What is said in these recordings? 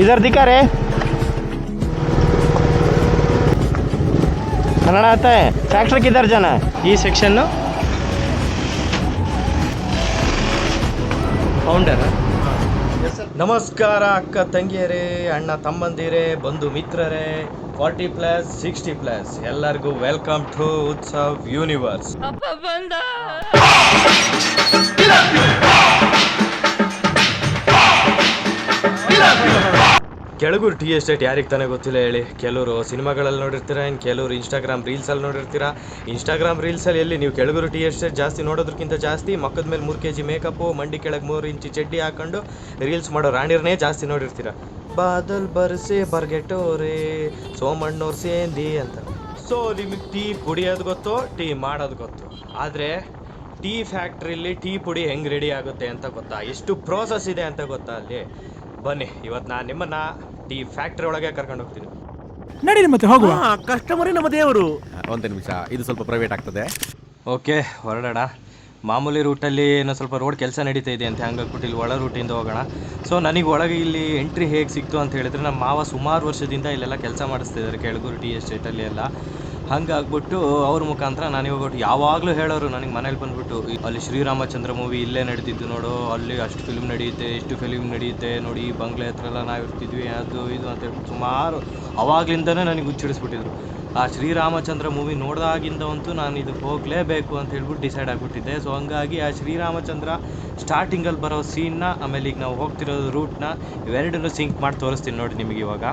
इधर दिखा रे कन्नड़ आता है फैक्ट्री किधर जाना है ಈ ಸೆಕ್ಷನ್ನು ಫೌಂಡರ್ ನಮಸ್ಕಾರ ಅಕ್ಕ ತಂಗಿಯರೇ ಅಣ್ಣ ತಮ್ಮಂದಿರೇ ಬಂಧು ಮಿತ್ರರೇ ಫಾರ್ಟಿ ಪ್ಲಸ್ ಸಿಕ್ಸ್ಟಿ ಪ್ಲಸ್ ಎಲ್ಲರಿಗೂ welcome to Utsav universe Kelagur tea estate ಯಾರಿಗೆ ತಾನೇ ಗೊತ್ತಿಲ್ಲ ಹೇಳಿ? ಕೆಲವರು ಸಿನಿಮಾಗಳಲ್ಲಿ ನೋಡಿರ್ತೀರಾ ಇನ್ನು ಕೆಲವರು ಇನ್ಸ್ಟಾಗ್ರಾಮ್ ರೀಲ್ಸಲ್ಲಿ ನೋಡಿರ್ತೀರಾ? ಇನ್ಸ್ಟಾಗ್ರಾಮ್ ರೀಲ್ಸಲ್ಲಿ ಎಲ್ಲಿ ನೀವು ಕೆಳಗೂರು ಟಿ ಎಸ್ಟೇಟ್ ಜಾಸ್ತಿ ನೋಡೋದಕ್ಕಿಂತ ಜಾಸ್ತಿ ಮಕ್ಕದ ಮೇಲೆ ಮೂರು ಕೆ ಜಿ ಮೇಕಪ್ಪು ಮಂಡಿ ಕೆಳಗೆ ಮೂರು ಇಂಚು ಚಡ್ಡಿ ಹಾಕೊಂಡು ರೀಲ್ಸ್ ಮಾಡೋ ರಾಣಿರ್ನೇ ಜಾಸ್ತಿ ನೋಡಿರ್ತೀರ? ಬಾದಲ್ ಬರ್ಸೆ ಬರ್ಗೆಟ್ಟೋರೆ ಸೋಮಣ್ಣವ್ರು ಸೇಂದಿ ಅಂತ. ಸೊ ನಿಮಗೆ ಟೀ ಕುಡಿಯೋದು ಗೊತ್ತು ಟೀ ಮಾಡೋದು ಗೊತ್ತು? ಆದರೆ ಟೀ ಫ್ಯಾಕ್ಟ್ರಿಲಿ ಟೀ ಪುಡಿ ಹೆಂಗೆ ರೆಡಿ ಆಗುತ್ತೆ ಅಂತ ಗೊತ್ತಾ? ಎಷ್ಟು ಪ್ರೋಸೆಸ್ ಇದೆ ಅಂತ ಗೊತ್ತಾ ಅಲ್ಲಿ? ಬನ್ನಿ ಇವತ್ತು ನಾನು ನಿಮ್ಮನ್ನ ಟೀ ಫ್ಯಾಕ್ಟ್ರಿ ಒಳಗೆ ಕರ್ಕೊಂಡು ಹೋಗ್ತೀನಿ. ನಡೀರಿ ಮತ್ತೆ ಹೋಗುವ. ಕಸ್ಟಮರೇ ನಮ್ಮ ದೇವರು. ಒಂದು ನಿಮಿಷ ಇದು ಸ್ವಲ್ಪ ಪ್ರೈವೇಟ್ ಆಗ್ತದೆ. ಓಕೆ ಹೊರಡೋಣ. ಮಾಮೂಲಿ ರೂಟಲ್ಲಿ ಏನೋ ಸ್ವಲ್ಪ ರೋಡ್ ಕೆಲಸ ನಡೀತಾ ಇದೆ ಅಂತ ಹಂಗಾಗ್ಬಿಟ್ಟು ಇಲ್ಲಿ ಒಳ ರೂಟಿಂದ ಹೋಗೋಣ. ಸೊ ನನಗೆ ಒಳಗೆ ಇಲ್ಲಿ ಎಂಟ್ರಿ ಹೇಗೆ ಸಿಕ್ತು ಅಂತ ಹೇಳಿದ್ರೆ ನಮ್ಮ ಮಾವ ಸುಮಾರು ವರ್ಷದಿಂದ ಇಲ್ಲೆಲ್ಲ ಕೆಲಸ ಮಾಡಿಸ್ತಿದ್ದಾರೆ ಕೆಳಗೂರು ಟಿ ಎಸ್ಟೇಟಲ್ಲಿ ಎಲ್ಲ. ಹಂಗಾಗ್ಬಿಟ್ಟು ಅವ್ರ ಮುಖಾಂತರ ನಾನು ಇವಾಗ ಯಾವಾಗಲೂ ಹೇಳೋರು ನನಗೆ ಮನೇಲಿ ಬಂದ್ಬಿಟ್ಟು ಅಲ್ಲಿ ಶ್ರೀರಾಮಚಂದ್ರ ಮೂವಿ ಇಲ್ಲೇ ನಡೀತಿದ್ದು ನೋಡು, ಅಲ್ಲಿ ಅಷ್ಟು ಫಿಲ್ಮ್ ನಡೆಯುತ್ತೆ, ಇಷ್ಟು ಫಿಲ್ಮ್ ನಡೆಯುತ್ತೆ, ನೋಡಿ ಈ ಬಂಗ್ಲೆ ಹತ್ರ ಎಲ್ಲ ನಾವು ಇರ್ತಿದ್ವಿ, ಅದು ಇದು ಅಂತ ಹೇಳ್ಬಿಟ್ಟು ಸುಮಾರು ಅವಾಗ್ಲಿಂದನೇ ನನಗೆ ಹುಚ್ಚಿಡಿಸ್ಬಿಟ್ಟಿದ್ರು. ಆ ಶ್ರೀರಾಮಚಂದ್ರ ಮೂವಿ ನೋಡಿದಾಗಿಂದಂತೂ ನಾನು ಇದಕ್ಕೆ ಹೋಗಲೇಬೇಕು ಅಂತ ಹೇಳ್ಬಿಟ್ಟು ಡಿಸೈಡ್ ಆಗಿಬಿಟ್ಟಿದ್ದೆ. ಸೊ ಹಂಗಾಗಿ ಆ ಶ್ರೀರಾಮಚಂದ್ರ ಸ್ಟಾರ್ಟಿಂಗಲ್ಲಿ ಬರೋ ಸೀನ್ನ ಆಮೇಲೆ ಈಗ ನಾವು ಹೋಗ್ತಿರೋ ರೂಟ್ನ ಇವೆರಡನ್ನೂ ಸಿಂಕ್ ಮಾಡಿ ತೋರಿಸ್ತೀನಿ ನೋಡಿ ನಿಮಗೆ ಇವಾಗ.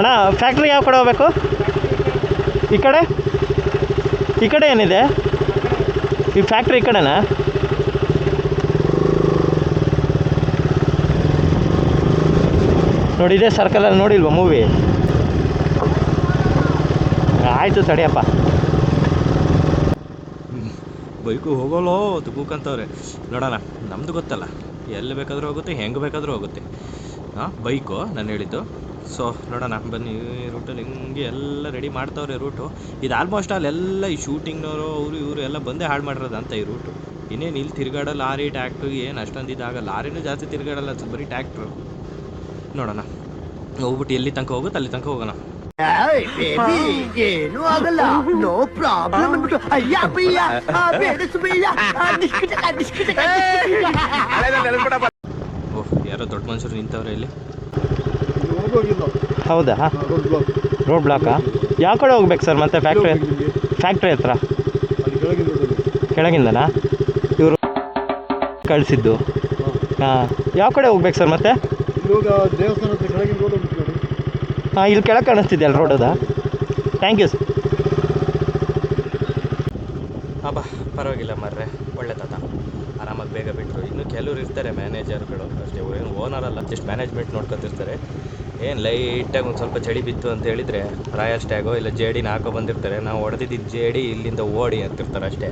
ಅಣ್ಣ ಫ್ಯಾಕ್ಟ್ರಿ ಯಾವ ಕಡೆ ಹೋಗ್ಬೇಕು? ಈ ಕಡೆ? ಈ ಕಡೆ ಏನಿದೆ? ಈ ಫ್ಯಾಕ್ಟ್ರಿ ಈ ಕಡೆನಾ? ನೋಡಿ, ಇದೇ ಸರ್ಕಲಲ್ಲಿ ನೋಡಿಲ್ವ ಮೂವಿ ಆಯಿತು ತಡಿಯಪ್ಪ ಬೈಕು ಹೋಗೋಲ್ಲೋ ತುಕೂಕಂತವ್ರೆ. ಕೂಕಂತವ್ರೆ ನೋಡೋಣ, ನಮ್ದು ಗೊತ್ತಲ್ಲ. ಎಲ್ಲಿ ಬೇಕಾದರೂ ಹೋಗುತ್ತೆ, ಹೆಂಗೆ ಬೇಕಾದರೂ ಹೋಗುತ್ತೆ. ಹಾಂ ಬೈಕು, ನಾನು ಹೇಳಿದ್ದು. ಸೊ ನೋಡೋಣ ಬನ್ನಿ. ಈ ರೂಟಲ್ಲಿ ಹಿಂಗೆ ಎಲ್ಲ ರೆಡಿ ಮಾಡ್ತಾವ್ರೆ ರೂಟು ಇದು ಆಲ್ಮೋಸ್ಟ್ ಅಲ್ಲೆಲ್ಲ ಈ ಶೂಟಿಂಗ್ನವರು ಅವರು ಇವರು ಎಲ್ಲ ಬಂದೇ ಹಾಳು ಮಾಡಿರೋದು ಅಂತ ಈ ರೂಟು ಇನ್ನೇನು ಇಲ್ಲಿ ತಿರ್ಗಾಡೋ ಲಾರಿ ಟ್ಯಾಕ್ಟ್ರು ಏನು ಅಷ್ಟೊಂದು ಇದಾಗಲ್ಲ. ಲಾರಿನೂ ಜಾಸ್ತಿ ತಿರ್ಗಾಡಲ್ಲ ಅದು ಬರೀ ಟ್ಯಾಕ್ಟ್ರು ನೋಡೋಣ. ಹೋಗ್ಬಿಟ್ಟು ಎಲ್ಲಿ ತನಕ ಹೋಗುತ್ತೆ ಅಲ್ಲಿ ತನಕ ಹೋಗೋಣ. ಬೇಬಿ ಏನು ಆಗಲ್ಲ. ನೋ ಪ್ರಾಬ್ಲಮ್ ಅಂದ್ಬಿಟ್ಟು ಅಯ್ಯ. ಓಹ್ ಯಾರೋ ದೊಡ್ಡ ಮನುಷ್ಯರು ನಿಂತವ್ರೆ ಇಲ್ಲಿ. ಹೌದಾ? ರೋಡ್ ಬ್ಲಾಕಾ ಯಾವ ಕಡೆ ಹೋಗ್ಬೇಕು ಸರ್ ಮತ್ತೆ ಫ್ಯಾಕ್ಟ್ರಿ ಫ್ಯಾಕ್ಟ್ರಿ ಹತ್ರ? ಕೆಳಗಿಂದನಾ? ಇವರು ಕಳಿಸಿದ್ದು. ಹಾಂ. ಯಾವ ಕಡೆ ಹೋಗ್ಬೇಕು ಸರ್ ಮತ್ತೆ? ದೇವಸ್ಥಾನ ಕೆಳಗಿನ ರೋಡ್ ನೋಡಿ. ಹಾಂ ಇಲ್ಲಿ ಕೆಳಗೆ ಕಾಣಿಸ್ತಿದೆಯಲ್ಲ ರೋಡ್ ಅದ. ಥ್ಯಾಂಕ್ ಯು ಸರ್ ಹಾಂ ಬಾ ಪರವಾಗಿಲ್ಲ ಮರ್ರೆ. ಒಳ್ಳೆ ತಾತ. ಆರಾಮಾಗಿ ಬೇಗ ಬಿಟ್ಟರು ಇನ್ನು ಕೆಲವ್ರು ಇರ್ತಾರೆ ಮ್ಯಾನೇಜರ್ಗಳು ಅಷ್ಟೇ ಏನು ಓನರ್ ಅಲ್ಲ. ಜಸ್ಟ್ ಮ್ಯಾನೇಜ್ಮೆಂಟ್ ನೋಡ್ಕೊತಿರ್ತಾರೆ. ಏನು ಲೈಟಾಗಿ ಒಂದು ಸ್ವಲ್ಪ ಚಳಿ ಬಿತ್ತು ಅಂತ ಹೇಳಿದ್ರೆ ರಾಯಲ್ ಸ್ಟ್ಯಾಗೋ ಇಲ್ಲ ಜೇಡಿನ ಹಾಕೋ ಬಂದಿರ್ತಾರೆ. ನಾವು ಹೊಡೆದಿದ್ದು ಜೇಡಿ ಇಲ್ಲಿಂದ ಓಡಿ ಅಂತಿರ್ತಾರೆ ಅಷ್ಟೇ.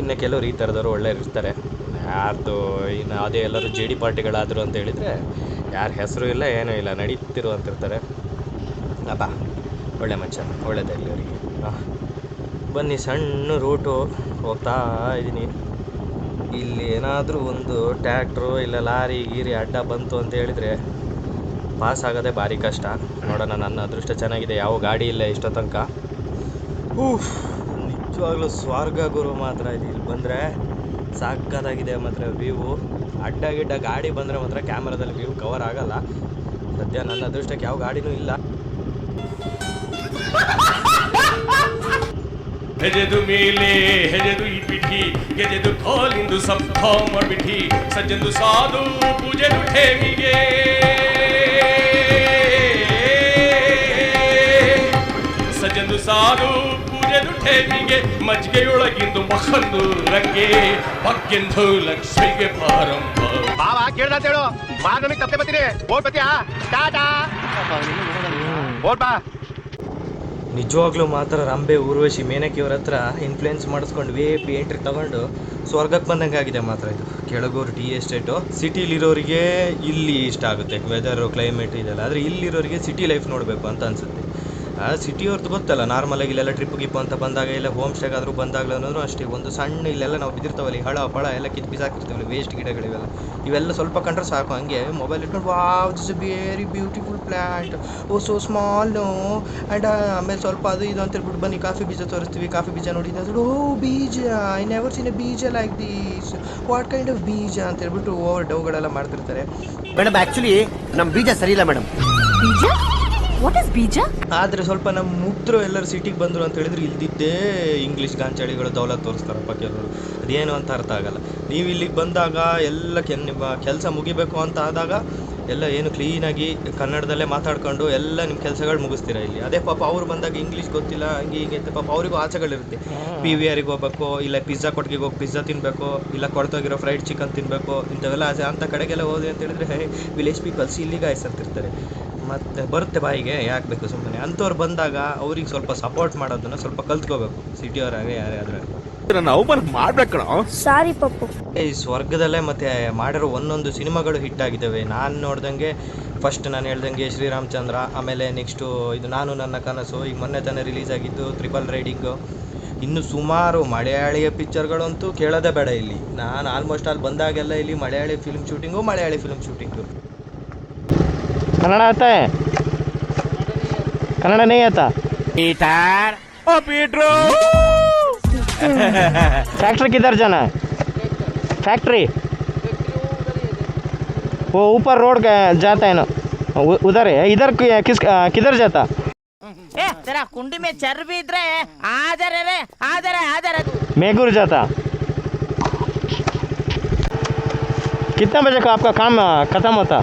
ಇನ್ನು ಕೆಲವ್ರು ಈ ಥರದವರು ಒಳ್ಳೆ ಇರ್ತಾರೆ. ಯಾರ್ದು ಇನ್ನು ಅದೇ ಎಲ್ಲರೂ ಜೆ ಡಿ ಪಾರ್ಟಿಗಳಾದರು ಅಂತ ಹೇಳಿದರೆ ಯಾರ ಹೆಸರು ಇಲ್ಲ, ಏನೂ ಇಲ್ಲ, ನಡೀತಿರು ಅಂತಿರ್ತಾರೆ. ಅಬ್ಬಾ ಒಳ್ಳೆ ಮನುಷ್ಯ ಒಳ್ಳೆದಾಗಲಿ ಅವರಿಗೆ. ಬನ್ನಿ ಸಣ್ಣ ರೂಟು ಹೋಗ್ತಾ ಇದ್ದೀನಿ ಇಲ್ಲಿ ಏನಾದರೂ ಒಂದು ಟ್ಯಾಕ್ಟ್ರು ಇಲ್ಲ ಲಾರಿ, ಗೀರಿ, ಅಡ್ಡ ಬಂತು ಅಂತ ಹೇಳಿದರೆ ಪಾಸ್ ಆಗೋದೇ ಭಾರಿ ಕಷ್ಟ. ನೋಡೋಣ ನನ್ನ ಅದೃಷ್ಟ ಚೆನ್ನಾಗಿದೆ. ಯಾವ ಗಾಡಿ ಇಲ್ಲ ಇಷ್ಟೋ ತನಕ. ಊಫ್ ನಿಜವಾಗ್ಲೂ ಸ್ವರ್ಗ ಗುರು ಮಾತ್ರ ಇದು. ಇಲ್ಲಿ ಬಂದರೆ ಸಕ್ಕತ್ತಾಗಿದೆ ಮಾತ್ರ ವ್ಯೂವು ಅಡ್ಡ ಗಿಡ್ಡ ಗಾಡಿ ಬಂದರೆ ಮಾತ್ರ ಕ್ಯಾಮ್ರಾದಲ್ಲಿ ವ್ಯೂ ಕವರ್ ಆಗಲ್ಲ. ಸದ್ಯ ನನ್ನ ಅದೃಷ್ಟಕ್ಕೆ ಯಾವ ಗಾಡಿನೂ ಇಲ್ಲ. ಹೆಜೆದು ಮೇಲೆ ಹೆಜೆದು ಪಿಠಿ ಗೆಜೆದು ಕೋಲಿಂದು ಸಪ್ತ ಮಾಡ್ಬಿಠಿ ಸಜ್ಜಂದು ಸಾಧು ಪೂಜೆದು ಠೇಮಿಗೆ ಸಜ್ಜಂದು ಸಾಧು ಪೂಜೆದು ಠೇಮಿಗೆ ಮಜ್ಜಿಗೆಯೊಳಗಿಂದು ಮಖಂದು ರಂಗೆ ಬಗ್ಗೆಂದು ಲಕ್ಷ್ಮಿಗೆ ಪ್ರಾರಂಭ. ಬಾವ ಕೇಳ್ದಂತ ಹೇಳು. ಬಾ ನಮಗೆ ತಪ್ಪೆ ಬರ್ತೀನಿ. ಓಟ್ ಬತ್ತೀಯಾ ಟಾಟಾ. ಓಟ್ ಬಾ. ನಿಜವಾಗ್ಲೂ ಮಾತ್ರ ರಂಬೆ ಊರ್ವಶಿ ಮೇನಕಿಯವ್ರ ಹತ್ರ ಇನ್ಫ್ಲುಯೆನ್ಸ್ ಮಾಡಿಸ್ಕೊಂಡು ವಿ ಐ ಪಿ ಎಂಟ್ರಿ ತಗೊಂಡು ಸ್ವರ್ಗಕ್ಕೆ ಬಂದಂಗೆ ಆಗಿದೆ ಮಾತ್ರ ಇದು. ಕೆಳಗೂರು ಟಿ ಎಸ್ಟೇಟು ಸಿಟಿಲಿರೋರಿಗೆ ಇಲ್ಲಿ ಇಷ್ಟ ಆಗುತ್ತೆ. ವೆದರು ಕ್ಲೈಮೇಟ್ ಇದೆಲ್ಲ. ಆದರೆ ಇಲ್ಲಿರೋರಿಗೆ ಸಿಟಿ ಲೈಫ್ ನೋಡಬೇಕು ಅಂತ ಅನಿಸುತ್ತೆ. ಸಿಟಿಯವ್ರದ್ದು ಗೊತ್ತಲ್ಲ ನಾರ್ಮಲಾಗಿ ಇಲ್ಲೆಲ್ಲ ಟ್ರಿಪ್ ಗಿಪ್ ಅಂತ ಬಂದಾಗ ಇಲ್ಲ ಹೋಮ್ ಸ್ಟೇಗಾದರೂ ಬಂದಾಗಲೂ ಅಷ್ಟೇ. ಒಂದು ಸಣ್ಣ ಇಲ್ಲೆಲ್ಲ ನಾವು ಬಿದ್ದಿರ್ತಾವಲ್ಲ ಈ ಹಳ ಪಳ ಎಲ್ಲ ಕಿತ್ತು ಬಿಸಾಕಿರ್ತೀವಲ್ಲ ವೇಸ್ಟ್ ಗಿಡಗಳಿವೆಲ್ಲ. ಇವೆಲ್ಲ ಸ್ವಲ್ಪ ಕಂಡ್ರೆ ಸಾಕು. ಹಂಗೆ ಮೊಬೈಲ್ ಇಟ್ಕೊಂಡು wow this very beautiful plant oh so small no and ಆಮೇಲೆ ಸ್ವಲ್ಪ ಅದು ಇದು ಅಂತ ಹೇಳ್ಬಿಟ್ಟು ಬನ್ನಿ ಕಾಫಿ ಬೀಜ ತೋರಿಸ್ತೀವಿ ಕಾಫಿ ಬೀಜ ನೋಡಿ. ಓ ಬೀಜ. ಐ ನೆವರ್ ಸೀನ್ ಎ ಬೀಜ like these what kind of ಬೀಜ? ಅಂತ ಹೇಳ್ಬಿಟ್ಟು ಓವರ್ ಡೌಗಳೆಲ್ಲ ಮಾಡ್ತಿರ್ತಾರೆ. ಮೇಡಮ್ ಆ್ಯಕ್ಚುಲಿ ನಮ್ಮ ಬೀಜ ಸರಿ ಇಲ್ಲ ಮೇಡಮ್ ಬೀಜ? ವಾಟ್ ಇಸ್ ಬೀಜ ಆದ್ರೆ ಸ್ವಲ್ಪ ನಮ್ಮ ಮೂತ್ರ ಎಲ್ಲರೂ ಸಿಟಿಗೆ ಬಂದರು ಅಂತ ಹೇಳಿದ್ರೆ ಇಲ್ದಿದ್ದೇ ಇಂಗ್ಲೀಷ್ ಗಾಂಚಾಳಿಗಳು ದೌಲತ್ ತೋರಿಸ್ತಾರಪ್ಪ ಕೆಲವರು. ಅದೇನು ಅಂತ ಅರ್ಥ ಆಗಲ್ಲ. ನೀವು ಇಲ್ಲಿಗೆ ಬಂದಾಗ ಎಲ್ಲ ಕೆ ನಿಮ್ಮ ಕೆಲಸ ಮುಗಿಬೇಕು ಅಂತ ಆದಾಗ ಎಲ್ಲ ಏನು ಕ್ಲೀನಾಗಿ ಕನ್ನಡದಲ್ಲೇ ಮಾತಾಡ್ಕೊಂಡು ಎಲ್ಲ ನಿಮ್ಮ ಕೆಲಸಗಳು ಮುಗಿಸ್ತೀರಾ ಇಲ್ಲಿ? ಅದೇ ಪಾಪ ಅವ್ರು ಬಂದಾಗ ಇಂಗ್ಲೀಷ್ ಗೊತ್ತಿಲ್ಲ ಹಂಗೆ ಹಿಂಗೆ ಅಂತ ಪಾಪ ಅವರಿಗೂ ಆಸೆಗಳಿರುತ್ತೆ. ಪಿ ವಿ ಆರಿಗೆ ಹೋಗ್ಬೇಕು ಇಲ್ಲ ಪಿಜ್ಜಾ ಕೊಟ್ಟಿಗೆ ಹೋಗಿ ಪಿಜ್ಜಾ ತಿನ್ನಬೇಕು ಇಲ್ಲ ಕೊಡ್ತೋಗಿರೋ ಫ್ರೈಡ್ ಚಿಕನ್ ತಿನ್ನಬೇಕು ಇಂಥವೆಲ್ಲ ಆಸೆ. ಅಂಥ ಕಡೆಗೆಲ್ಲ ಹೋದ್ರೆ ಅಂತ ಹೇಳಿದ್ರೆ ಹೇ ವಿಲೇಜ್ ಪೀಪಲ್ಸ್ ಇಲ್ಲಿಗೆ ಆಯ್ಸರ್ತಿರ್ತಾರೆ ಮತ್ತು ಬರುತ್ತೆ ಬಾಯಿಗೆ ಯಾಕೆ ಬೇಕು ಸುಮ್ಮನೆ ಅಂಥವ್ರು ಬಂದಾಗ ಅವ್ರಿಗೆ ಸ್ವಲ್ಪ ಸಪೋರ್ಟ್ ಮಾಡೋದನ್ನ ಸ್ವಲ್ಪ ಕಲ್ತ್ಕೋಬೇಕು ಸಿಟಿಯವರಾಗೆ ಯಾರೇ ಆದರೆ ನನ್ನ ಅವಮಾನ ಮಾಡ್ಬೇಕಣ ಸಾರಿ ಪಪ್ಪು. ಈ ಸ್ವರ್ಗದಲ್ಲೇ ಮತ್ತೆ ಮಾಡಿರೋ ಒಂದೊಂದು ಸಿನಿಮಾಗಳು ಹಿಟ್ ಆಗಿದ್ದಾವೆ. ನಾನು ನೋಡ್ದಂಗೆ ಫಸ್ಟ್ ನಾನು ಹೇಳ್ದಂಗೆ ಶ್ರೀರಾಮಚಂದ್ರ ಆಮೇಲೆ ನೆಕ್ಸ್ಟು ಇದು ನಾನು ನನ್ನ ಕನಸು ಈಗ ಮೊನ್ನೆ ತಾನೇ ರಿಲೀಸ್ ಆಗಿದ್ದು ತ್ರಿಬಲ್ ರೈಡಿಂಗು ಇನ್ನು ಸುಮಾರು ಮಲಯಾಳಿಯ ಪಿಕ್ಚರ್ಗಳಂತೂ ಕೇಳೋದೇ ಬೇಡ ಇಲ್ಲಿ. ನಾನು ಆಲ್ಮೋಸ್ಟ್ ಅಲ್ಲಿ ಬಂದಾಗೆಲ್ಲ ಇಲ್ಲಿ Malayali film shooting Malayali film shooting Kannada आता है? कन्नड़ नहीं आता? पीटर ओ पीटर फैक्ट्री किधर जाना है? फैक्ट्री वो ऊपर रोड जाता है ना। उधर है। इधर किस किधर जाता? ए तेरा कुंडी में चर भी इधर है। आधर है रे आधर है आधर है मेघुर जाता। कितना बजे का आपका काम खत्म होता?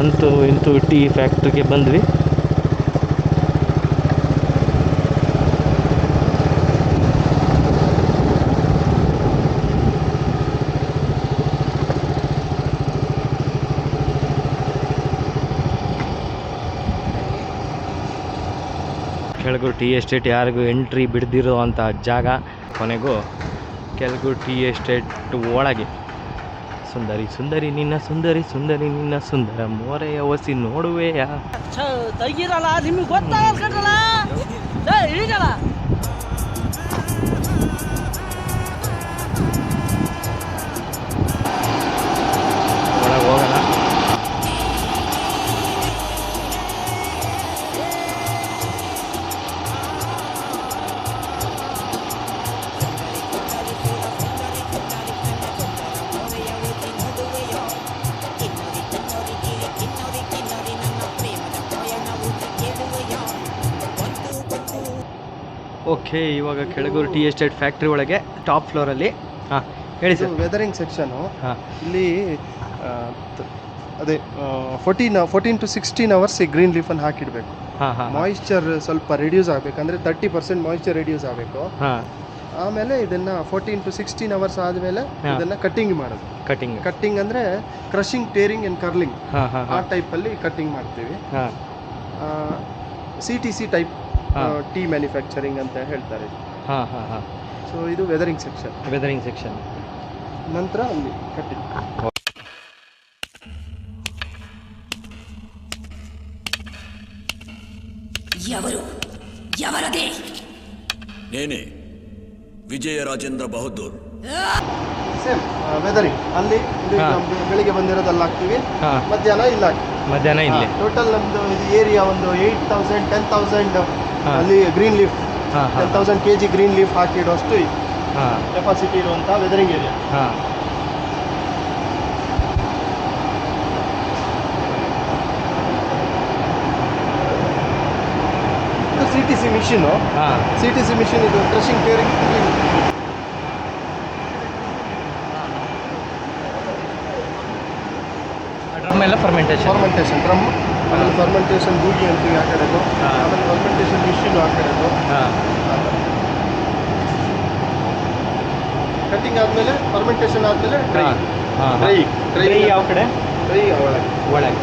ಅಂತೂ ಇಂತೂ ಟೀ ಫ್ಯಾಕ್ಟ್ರಿಗೆ ಬಂದ್ವಿ. ಕೆಳಗು ಟೀ ಎಸ್ಟೇಟ್ ಯಾರಿಗೂ ಎಂಟ್ರಿ ಬಿಡ್ದಿರೋ ಅಂಥ ಜಾಗ ಕೊನೆಗೂ ಕೆಳಗು ಟೀ ಎಸ್ಟೇಟ್ ಒಳಗೆ. ಸುಂದರಿ ಸುಂದರಿ ನಿನ್ನ ಸುಂದರಿ ಸುಂದರಿ ನಿನ್ನ ಸುಂದರ ಮೋರೆಯ ಒಸಿ ನೋಡುವೆಯಾ? ತೆಗಿರಲ್ಲ ನಿಮಗೆ ಗೊತ್ತಾಗಲ್ಲ ಇವಾಗ ಕೆಳಗೂರು ಟೀ ಎಸ್ಟೇಟ್ ಫ್ಯಾಕ್ಟ್ರಿ ಒಳಗೆ ಟಾಪ್ ಫ್ಲೋರಲ್ಲಿ ಹಾಂ ಹೇಳಿ ಸರ್. ವೆದರಿಂಗ್ ಸೆಕ್ಷನು ಇಲ್ಲಿ ಅದೇ fourteen fourteen to sixteen hours green ಲೀಫನ್ನು ಹಾಕಿಡಬೇಕು. ಮಾಯಿಶ್ಚರ್ ಸ್ವಲ್ಪ ರಿಡ್ಯೂಸ್ ಆಗಬೇಕಂದ್ರೆ ತರ್ಟಿ ಪರ್ಸೆಂಟ್ ಮಾಯಿಶ್ಚರ್ ರಿಡ್ಯೂಸ್ ಆಗಬೇಕು. ಆಮೇಲೆ ಇದನ್ನ ಫೋರ್ಟೀನ್ ಟು ಸಿಕ್ಸ್ಟೀನ್ ಅವರ್ಸ್ ಆದಮೇಲೆ. ಇದನ್ನ ಕಟ್ಟಿಂಗ್ ಮಾಡೋದು. ಕಟ್ಟಿಂಗ್ ಕಟ್ಟಿಂಗ್ ಅಂದರೆ ಕ್ರಷಿಂಗ್ ಟೇರಿಂಗ್ ಆ್ಯಂಡ್ ಕರ್ಲಿಂಗ್ ಆ ಟೈಪಲ್ಲಿ ಕಟ್ಟಿಂಗ್ ಮಾಡ್ತೀವಿ. C T C type. Tea manufacturing ಅಂತ ಹೇಳ್ತಾರೆ. ಹಾಂ ಹಾಂ ಹಾಂ. ಸೊ ಇದು ವೆದರಿಂಗ್ ಸೆಕ್ಷನ್ ವೆದರಿಂಗ್ ಸೆಕ್ಷನ್ ನಂತರ ಅಲ್ಲಿ cutting Vijaya Rajendra Bahadur. Same withering ಅಲ್ಲಿ ಇಲ್ಲಿ ಹಾ. ನಮ್ದು ಬೆಳಿಗ್ಗೆ ಬಂದಿರೋದಲ್ಲಿ ಹಾಕ್ತೀವಿ. ಮಧ್ಯಾಹ್ನ ಇಲ್ಲ ಹಾಕ್ತೀವಿ ಮಧ್ಯಾಹ್ನ ಇಲ್ಲಿ. ಟೋಟಲ್ ನಮ್ದು ಇದು ಏರಿಯಾ ಒಂದು ಏಯ್ಟ್ ತೌಸಂಡ್ ಟೆನ್ ತೌಸಂಡ್. ಅಲ್ಲಿ green leaf ten thousand K G green leaf ಹಾಕಿಡುವಷ್ಟು ಹಾಂ. ಕೆಪಾಸಿಟಿ ಇರುವಂಥ withering area C T C machine C T C machine ಇದು ಕ್ರಷಿಂಗ್ ಟೇರಿಂಗ್ ಎಲ್ಲ ಫರ್ಮೆಂಟೇಷನ್ ಫರ್ಮೆಂಟೇಷನ್ ಡ್ರಮ್ ಆಮೇಲೆ ಫರ್ಮೆಂಟೇಷನ್ ಬೂಟಿ ಅಂತೀವಿ ಆ ಕಡೆದು ಆಮೇಲೆ ಫರ್ಮೆಂಟೇಷನ್ ಮಿಷಿನ್ ಆ ಕಡೆದು ಕಟ್ಟಿಂಗ್ ಆದಮೇಲೆ ಫರ್ಮೆಂಟೇಷನ್ ಆದಮೇಲೆ ಡ್ರೈ ಡ್ರೈ ಡ್ರೈ ಯಾವ ಕಡೆ? ಡ್ರೈ ಒಳಗೆ. ಒಳಗೆ.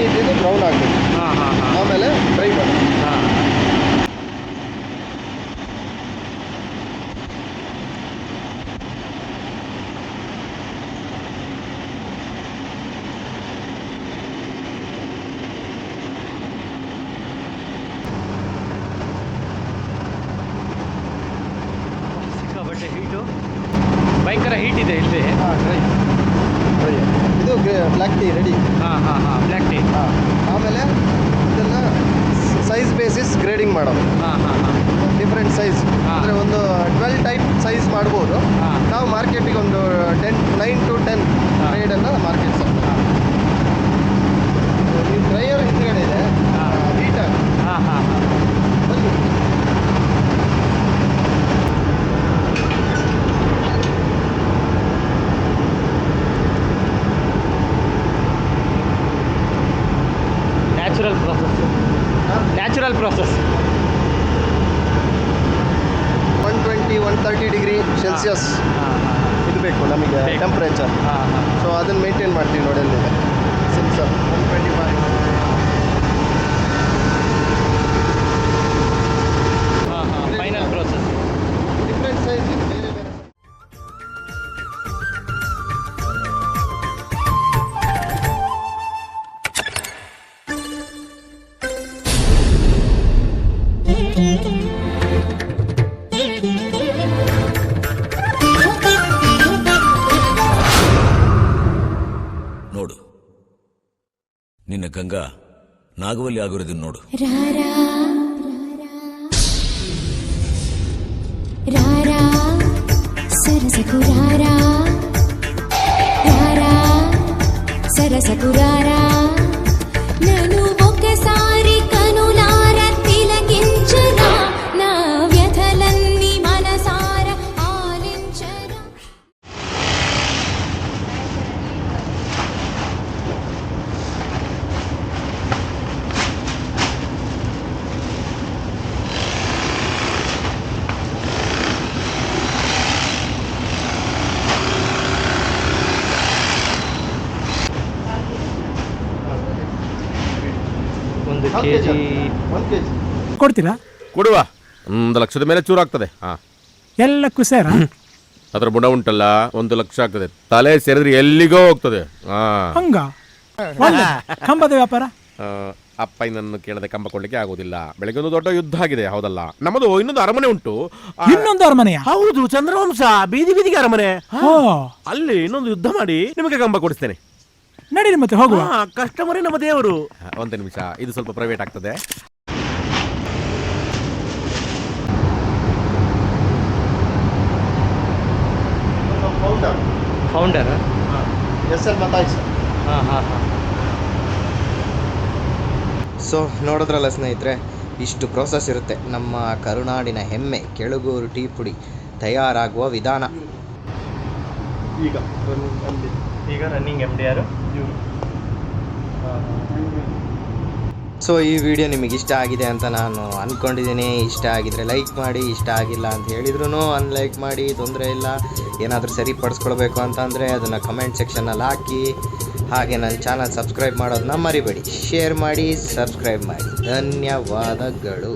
ಗ್ರೀನ್ ಇದ್ದಿದ್ದು ಬ್ರೌನ್ ಆಗಬೇಕು ಹಾಂ ಹಾಂ ಹಾಂ. ಆಮೇಲೆ ಡ್ರೈ ಮಾಡಿ. ಹಾಂ. ಸಿಕ್ಕಾಪಟ್ಟೆ ಹೀಟು ಭಯಂಕರ ಹೀಟ್ ಇದೆ ಇಲ್ಲಿ ಹಾಂ ಡ್ರೈ ಡ್ರೈ ಇದು ಬ್ಲ್ಯಾಕ್ ಟೀ ರೆಡಿ ಹಾಂ ಹಾಂ ಹಾಂ ಬ್ಲ್ಯಾಕ್ ಟೀ ಹಾಂ. ಆಮೇಲೆ ಇದನ್ನು ಸೈಜ್ ಬೇಸಿಸ್ ಗ್ರೇಡಿಂಗ್ ಮಾಡೋದು. ಹಾಂ ಹಾಂ ಹಾಂ. Different size. ಅಂದರೆ ಒಂದು ಟ್ವೆಲ್ ಟೈಪ್ ಸೈಜ್ ಮಾಡ್ಬೋದು. ನಾವು ಮಾರ್ಕೆಟಿಗೆ ಒಂದು ಟೆನ್ ನೈನ್ ಟು ಟೆನ್. ಗ್ರೇಡನ್ನು ಮಾರ್ಕೆಟ್ ಸರ್ ಈ ಡ್ರೈಯರ್ ಹಿಂದ್ಗಡೆ ಇದೆ. ಹಾ. ಹೀಟರ್ ಹಾಂ ಹಾಂ ಹಾಂ. నాగవల్లి ఆగురదిన్నోడు సరసకు రారా సరసకు రారా ಕೆ ಜಿ ಕೊಡ್ತೀರಾ? ಕೊಡುವ. ಒಂದು ಲಕ್ಷದ ಮೇಲೆ ಚೂರು ಆಗ್ತದೆ. ಹಾ. ಎಲ್ಲಕ್ಕೂ ಸೇರ? ಅದ್ರ ಬುಡ ಉಂಟಲ್ಲ ಒಂದು ಲಕ್ಷ ಆಗ್ತದೆ. ತಲೆ ಸೇರಿದ್ರೆ ಎಲ್ಲಿಗೋ ಹೋಗ್ತದೆ. ಹಾ. ಹಂಗ? ಒಳ್ಳೆ. ಕಂಬದ ವ್ಯಾಪಾರ? ಆ, ಅಪ್ಪ ಇನ್ನನ್ನು ಕೇಳದೆ ಕಂಬ ಕೊಡ್ಲಿಕ್ಕೆ ಆಗೋದಿಲ್ಲ ಬೆಳಗ್ಗೆ ಒಂದು ದೊಡ್ಡ ಯುದ್ಧ ಆಗಿದೆ. ಹೌದಲ್ಲ? ನಮ್ಮದು ಇನ್ನೊಂದು ಅರಮನೆ ಉಂಟು. ಆ, ಇನ್ನೊಂದು ಅರಮನೆ ಹೌದು ಚಂದ್ರವಂಶ. ಬೀದಿ ಬೀದಿಗೆ ಅರಮನೆ. ಓ. ಅಲ್ಲಿ ಇನ್ನೊಂದು ಯುದ್ಧ ಮಾಡಿ ನಿಮಗೆ ಕಂಬ ಕೊಡಿಸ್ತೇನೆ. ನಡೀರಿ ಮತ್ತೆ ಹೋಗುವ. ಕಸ್ಟಮರೇ ನಮ್ಮ ದೇವರು. ಒಂದು ನಿಮಿಷ. ಇದು ಸ್ವಲ್ಪ ಪ್ರೈವೇಟ್ ಆಗ್ತದೆ. ಫೌಂಡರ್ ಹೆಸರು ಮತಾಯಿ ಸರ್ ಹಾಂ ಹಾಂ ಹಾಂ. ಸೊ ನೋಡಿದ್ರಲ್ಲ ಸ್ನೇಹಿತರೆ ಇಷ್ಟು ಪ್ರೋಸೆಸ್ ಇರುತ್ತೆ. ನಮ್ಮ ಕರುನಾಡಿನ ಹೆಮ್ಮೆ ಕೆಳಗೂರು ಟೀ ಪುಡಿ ತಯಾರಾಗುವ ವಿಧಾನ. ಈಗ ಈಗ ರನ್ನಿಂಗ್ ಎಂ ಡಿ ಆರ್ ಇವ್ರು. ಸೊ ಈ ವಿಡಿಯೋ ನಿಮಗೆ ಇಷ್ಟ ಆಗಿದೆ ಅಂತ ನಾನು ಅಂದ್ಕೊಂಡಿದ್ದೀನಿ ಇಷ್ಟ ಆಗಿದ್ರೆ ಲೈಕ್ ಮಾಡಿ ಇಷ್ಟ ಆಗಿಲ್ಲ ಅಂತ ಹೇಳಿದ್ರು ಅನ್ಲೈಕ್ ಮಾಡಿ ತೊಂದರೆ ಇಲ್ಲ. ಏನಾದರೂ ಸರಿಪಡಿಸ್ಕೊಳ್ಬೇಕು ಅಂತಂದರೆ ಅದನ್ನು ಕಮೆಂಟ್ ಸೆಕ್ಷನಲ್ಲಿ ಹಾಕಿ. ಹಾಗೆ ನನ್ನ ಚಾನಲ್ ಸಬ್ಸ್ಕ್ರೈಬ್ ಮಾಡೋದನ್ನ ಮರಿಬೇಡಿ. ಶೇರ್ ಮಾಡಿ ಸಬ್ಸ್ಕ್ರೈಬ್ ಮಾಡಿ. ಧನ್ಯವಾದಗಳು.